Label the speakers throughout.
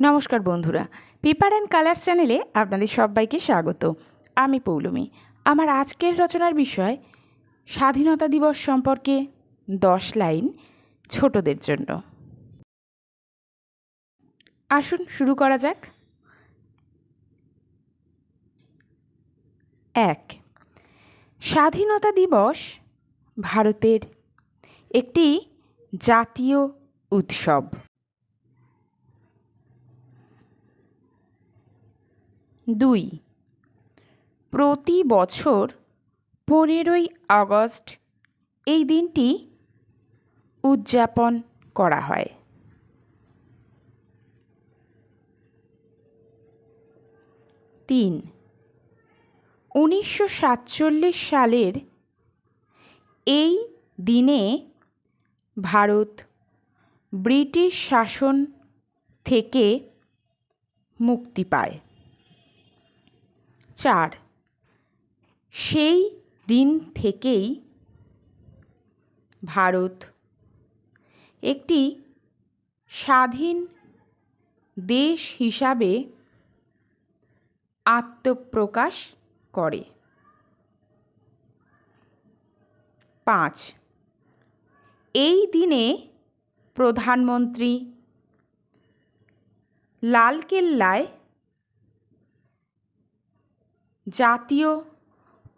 Speaker 1: নমস্কার বন্ধুরা paper and colour চ্যানেলে আপনাদের সবাইকে স্বাগত। আমি পৌলমি। আমার আজকের রচনার বিষয়, স্বাধীনতা দিবস সম্পর্কে দশ লাইন ছোটদের জন্য। আসুন শুরু করা যাক। এক, স্বাধীনতা দিবস ভারতের একটি জাতীয় উৎসব। দুই। প্রতি বছর পনেরোই আগস্ট এই দিনটি উদযাপন করা হয়। তিন। উনিশশো সাতচল্লিশ সালের এই দিনে ভারত ব্রিটিশ শাসন থেকে মুক্তি পায়। চার। সেই দিন থেকেই ভারত একটি স্বাধীন দেশ হিসাবে আত্মপ্রকাশ করে। পাঁচ। এই দিনে প্রধানমন্ত্রী লালকেল্লায় জাতীয়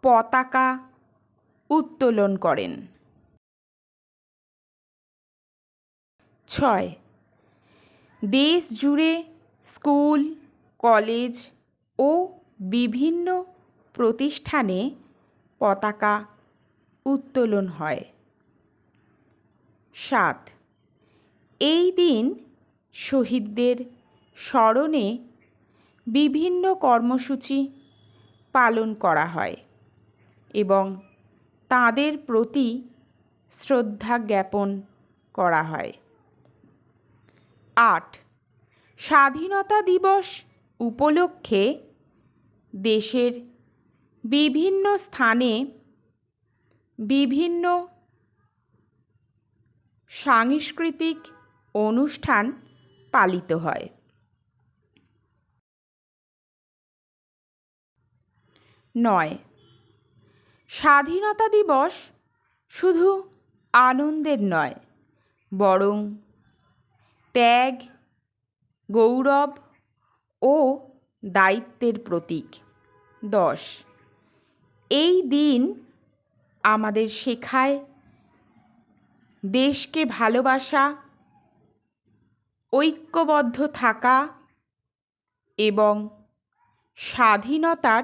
Speaker 1: পতাকা উত্তোলন করেন। ছয়। দেশ জুড়ে স্কুল, কলেজ ও বিভিন্ন প্রতিষ্ঠানে পতাকা উত্তোলন হয়। সাত। এই দিন শহীদদের স্মরণে বিভিন্ন কর্মসূচি পালন করা হয় এবং তাদের প্রতি শ্রদ্ধা জ্ঞাপন করা হয়। আট, স্বাধীনতা দিবস উপলক্ষে দেশের বিভিন্ন স্থানে বিভিন্ন সাংস্কৃতিক অনুষ্ঠান পালিত হয়। নয়। স্বাধীনতা দিবস শুধু আনন্দের নয়, বরং ত্যাগ, গৌরব ও দায়িত্বের প্রতীক। দশ। এই দিন আমাদের শেখায় দেশকে ভালোবাসা, ঐক্যবদ্ধ থাকা এবং স্বাধীনতার